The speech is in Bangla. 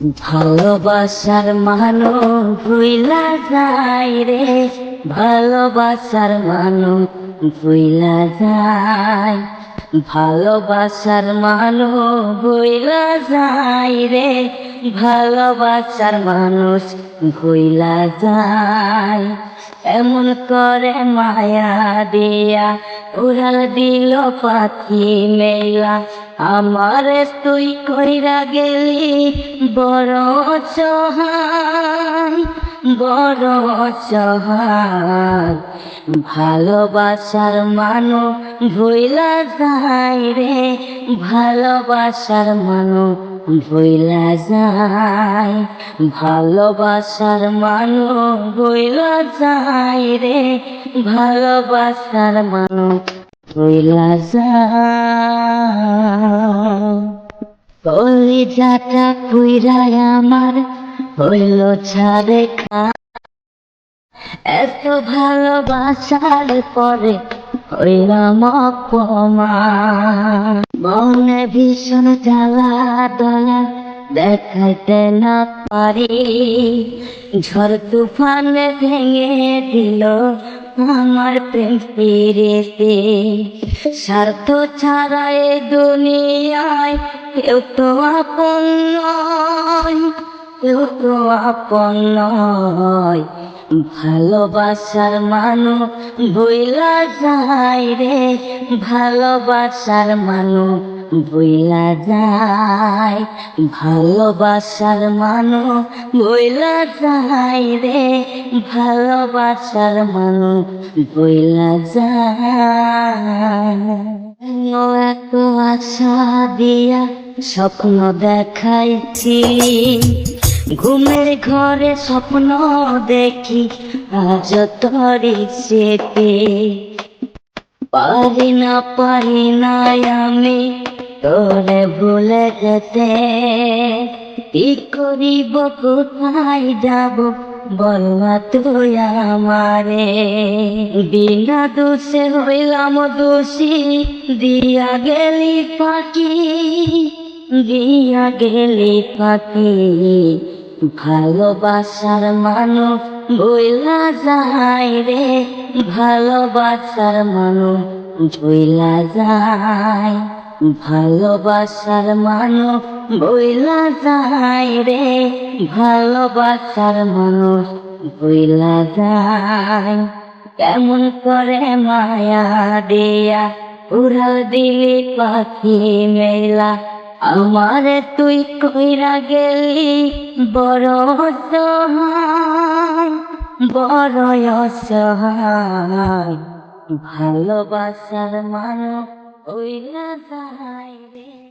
ভালোবাসার মানুষ ভুইলা যায় রে, ভালোবাসার মানুষ ভুইলা যায়। ভালোবাসার মানুষ ভুইলা যায় রে, ভালোবাসার মানুষ ভুইলা যায়। এমন করে মায়া দিয়া উড়াল দিল পাখি মেলা আমারে তুই কইরা গেলি বড় সহায় বড় সহায় ভালোবাসার মানু ভুইলা যায় রে, ভালোবাসার মানু ভুইলা যায়। ভালোবাসার মানু ভুইলা যায় রে, ভালোবাসার মানু কলিজাটা আমার, হইল ছাড়ে খা। এত ভালোবাসার পরে হইলাম অপমান। মনে ভীষণ জ্বালা দয়া দেখাইতে না পারি। ঝড় তুফানে ভেঙে দিল আমার প্রেম ফিরেতে স্বার্থ ছাড়া এ দুনিয়ায় কেউ তো আপন কেউ তো আপন নয়। ভালোবাসার মানু ভুইলা যায় রে, ভালোবাসার মানু ভুইলা যায়, ভালোবাসার মানু ভুইলা যায় রে, ভালোবাসার মানু ভুইলা যায়। এত আশা দিয়া স্বপ্ন দেখাইছি, ঘুমের ঘরে স্বপ্ন দেখি, আজ তরি সেতে পারি না পারি না আমি তোরে ভুলে যেতে কি করিব, কোথায় যাব? বলবা তুই আমারে। বিনা দোষে হইলাম দোষী, দিয়া গেলি পাখি দিয়া গেলি পাখি ভালোবাসার মানুষ ভুইলা যায় রে, ভালোবাসার মানুষ ভুইলা যায়। ভালোবাসার মানুষ বইলা যায় রে, ভালোবাসার মানুষ বইলা যায়। কেমন করে মায়া দিয়া উড়াল দিলি পাখি মেলা, আমারে তুই কইরা গেলি বড় সহায় বড় অসহায়। ভালোবাসার মানুষ ওইলা যায় রে